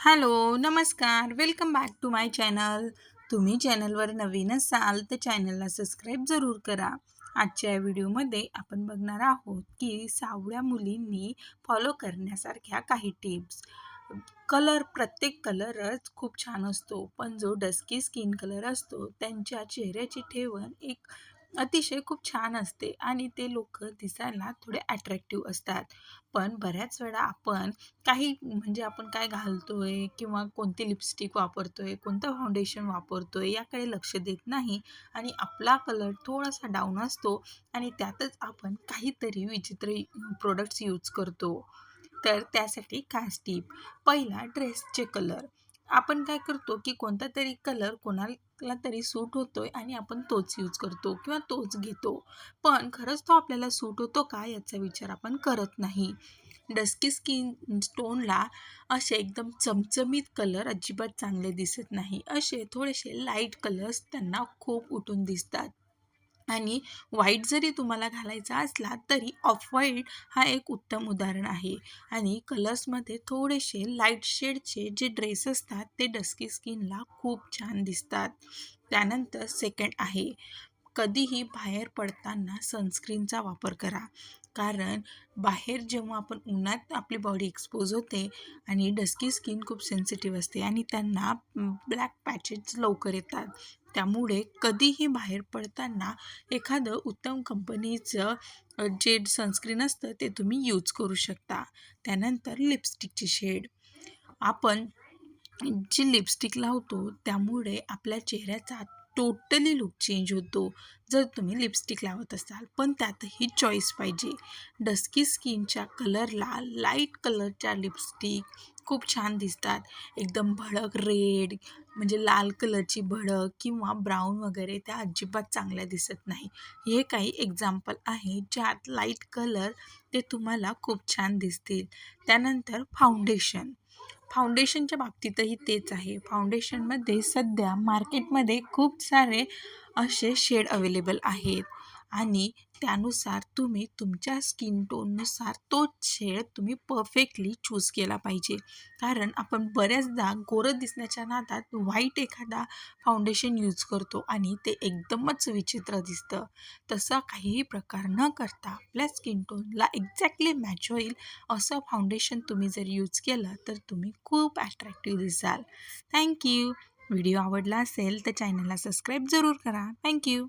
Hello नमस्कार. Welcome back to my channel. तुम्ही चॅनलवर नवीन असाल तर चॅनलला सबस्क्राईब जरूर करा. आजच्या या व्हिडिओमध्ये आपण बघणार आहोत की सावळ्या मुलींनी फॉलो करण्यासारख्या काही टिप्स. कलर प्रत्येक कलरच खूप छान असतो पण जो डस्की स्किन कलर असतो त्यांच्या चेहऱ्याची ठेवण एक अतिशय खूप छान असते आणि ते लोक दिसायला थोडे अट्रॅक्टिव्ह असतात. पण बऱ्याच वेळा आपण काही म्हणजे आपण काय घालतोय किंवा कोणती लिपस्टिक वापरतोय कोणतं फाउंडेशन वापरतोय याकडे लक्ष देत नाही आणि आपला कलर थोडासा डाऊन असतो आणि त्यातच आपण काहीतरी विचित्र प्रोडक्ट्स यूज करतो. तर त्यासाठी खास टीप पहिला ड्रेसचे कलर आपण काय करतो की कोणता तरी कलर कोणाला तरी सूट होतोय आणि आपण तोच यूज करतो किंवा तोच घेतो. पण खरंच तो आपल्याला सूट होतो का याचा विचार आपण करत नाही. डस्की स्किन स्टोनला असे एकदम चमचमीत कलर अजिबात चांगले दिसत नाही. असे थोडेसे लाइट कलर्स त्यांना खूप उठून दिसतात. आणि व्हाईट जरी तुम्हाला घालायचा असला तरी ऑफ व्हाईट हा एक उत्तम उदाहरण आहे. आणि कलर्समध्ये थोडेसे लाइट शेडचे जे ड्रेस असतात ते डस्की स्किनला खूप छान दिसतात. त्यानंतर सेकंड आहे. कधीही बाहेर पडताना सनस्क्रीनचा वापर करा. कारण बाहेर जेव्हा आपण उन्हात आपली बॉडी एक्सपोज होते आणि डस्की स्किन खूप सेन्सिटिव्ह असते आणि त्यांना ब्लॅक पॅचेस लवकर येतात. त्यामुळे कधीही बाहेर पडताना एखादं उत्तम कंपनीचं जे सनस्क्रीन असतं ते तुम्ही यूज करू शकता. त्यानंतर लिपस्टिकची शेड आपण जी लिपस्टिक लावतो त्यामुळे आपल्या चेहऱ्याचा टोटली लुक चेंज होतो. जर तुम्ही लिपस्टिक लावत असाल पण त्यातही चॉईस पाहिजे. डस्की स्किनच्या कलरला लाइट कलरच्या लिपस्टिक खूप छान दिसतात. एकदम भडक रेड म्हणजे लाल कलरची भडक किंवा ब्राऊन वगैरे त्या अजिबात चांगल्या दिसत नाही. हे काही एक्झाम्पल आहे ज्यात लाइट कलर ते तुम्हाला खूप छान दिसतील. त्यानंतर फाउंडेशन फाउंडेशनच्या बाबतीतही तेच आहे. फाउंडेशनमध्ये सध्या मार्केटमध्ये खूप सारे असे शेड अवेलेबल आहेत. आणि त्यानुसार तुम्ही तुमच्या स्किन टोननुसार तोच शेड तुम्ही परफेक्टली चूज केला पाहिजे. कारण आपण बऱ्याचदा गोरं दिसण्याच्या नादात व्हाईट एखादा फाउंडेशन यूज करतो आणि ते एकदमच विचित्र दिसतं. तसं काहीही प्रकार न करता आपल्या स्किन टोनला एक्झॅक्टली मॅच होईल असं फाउंडेशन तुम्ही जर यूज केलं तर तुम्ही खूप अट्रॅक्टिव्ह दिसाल. थँक्यू व्हिडिओ आवडला असेल तर चॅनलला सबस्क्राईब जरूर करा. थँक्यू